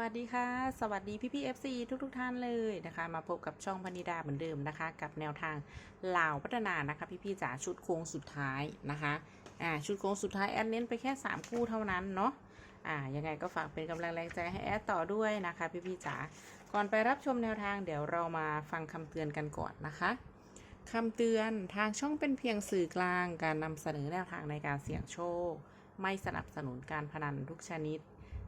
วัสดีค่ะ สวัสดีพี่พี่เอฟซีทุกทุกท่านเลยนะคะ มาพบกับช่องพนิดาเหมือนเดิมนะคะ กับแนวทางเหล่าพัฒนานะคะพี่พี่จ๋าชุดโค้งสุดท้ายนะคะอ่าชุดโค้งสุดท้ายแอดเน้นไปแค่ 3 คู่เท่านั้นเนาะอ่ายังไงก็ฝากเป็นกำลังแรงใจให้แอดต่อด้วยนะคะพี่พี่จ๋าก่อนไปรับชมแนวทางเดี๋ยวเรามาฟังคำเตือนกันก่อนนะคะคำเตือนทางช่องเป็นเพียงสื่อกลางการนำเสนอแนวทางในการเสี่ยงโชค ไม่สนับสนุนการพนันทุกชนิด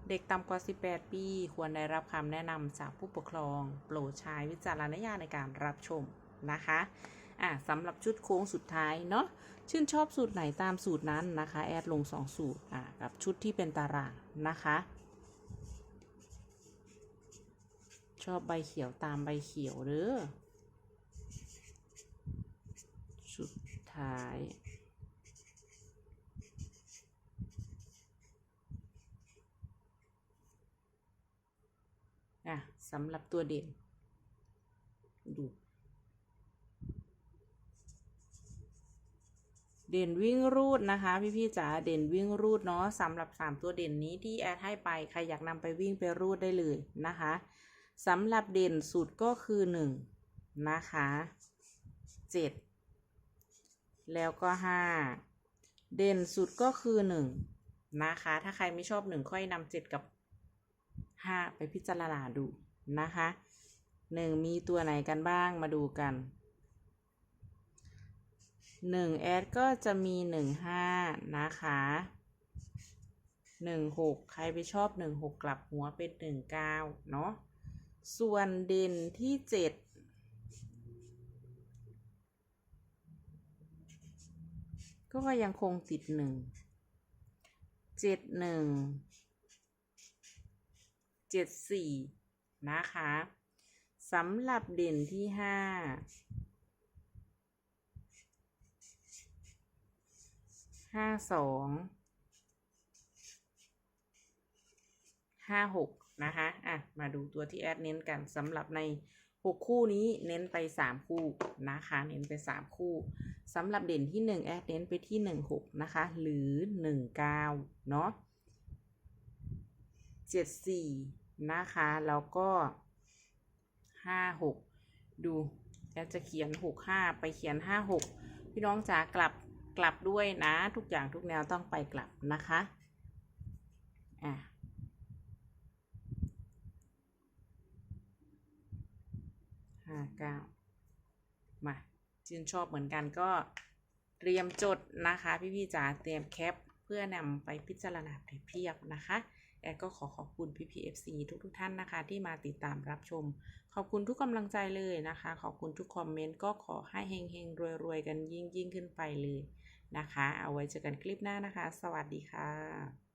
เด็กต่ำกว่า 18 ปี ควรได้รับคำแนะนำจากผู้ปกครอง โปรดใช้วิจารณญาณในการรับชมนะคะอะสำหรับชุดโค้งสุดท้ายเนาะชื่นชอบสูตรไหนตามสูตรนั้นนะคะ แอดลง 2 สูตรอะกับชุดที่เป็นตารางนะคะ ชอบใบเขียวตามใบเขียวเด้อสุดท้าย อะสำหรับตัวเด่น ดู เด่นวิ่งรูดนะคะ พี่ๆจ๋าเด่นวิ่งรูดเนาะสำหรับ 3 ตัวเด่นนี้ที่แอดให้ไป ใครอยากนำไปวิ่งไปรูดได้เลยนะคะสำหรับเด่นสุดก็คือ 1 นะคะ 7 แล้วก็ 5 เด่นสุดก็คือ 1 นะคะ ถ้าใครไม่ชอบ 1 ค่อยนำ7กับ ห้าไปพิจารณาดูนะคะหนึ่งมีตัวไหนกันบ้างมาดูกันหนึ่งแอดก็จะมีหนึ่งห้านะคะหนึ่งหกใครไปชอบหนึ่งหกกลับหัวเป็นหนึ่งเก้าเนาะส่วนเด่นที่เจ็ดก็ยังคงติดหนึ่งเจ็ดหนึ่ง เจ็ดสี่นะคะสำหรับเด่นที่ห้าห้าสองห้าหกนะคะ อะ มาดูตัวที่แอดเน้นกันสำหรับในหกคู่นี้เน้นไปสามคู่นะคะ เน้นไปสามคู่สำหรับเด่นที่หนึ่งแอดเน้นไปที่หนึ่งหกนะคะ หรือหนึ่งเก้าเนาะเจ็ดสี่ นะคะ แล้วก็ห้าหกดูแล้จะเขียนหกห้าไปเขียนห้าหกพี่น้องจ๋ากลับกลับด้วยนะ ทุกอย่างทุกแนวต้องไปกลับนะคะอะห้าเก้ามาชื่นชอบเหมือนกันก็เตรียมจดนะคะ พี่ๆจ๋าเตรียมแคป เพื่อนำไปพิจารณาเปรียบเทียบนะคะ แอดก็ขอขอบคุณพี่พีเอฟซีทุกท่านนะคะ ที่มาติดตามรับชม ขอบคุณทุกกำลังใจเลยนะคะ ขอบคุณทุกคอมเมนต์ก็ขอให้เฮงเฮงรวยรวยกันยิ่งยิ่งขึ้นไปเลยนะคะ เอาไว้เจอกันคลิปหน้านะคะ สวัสดีค่ะ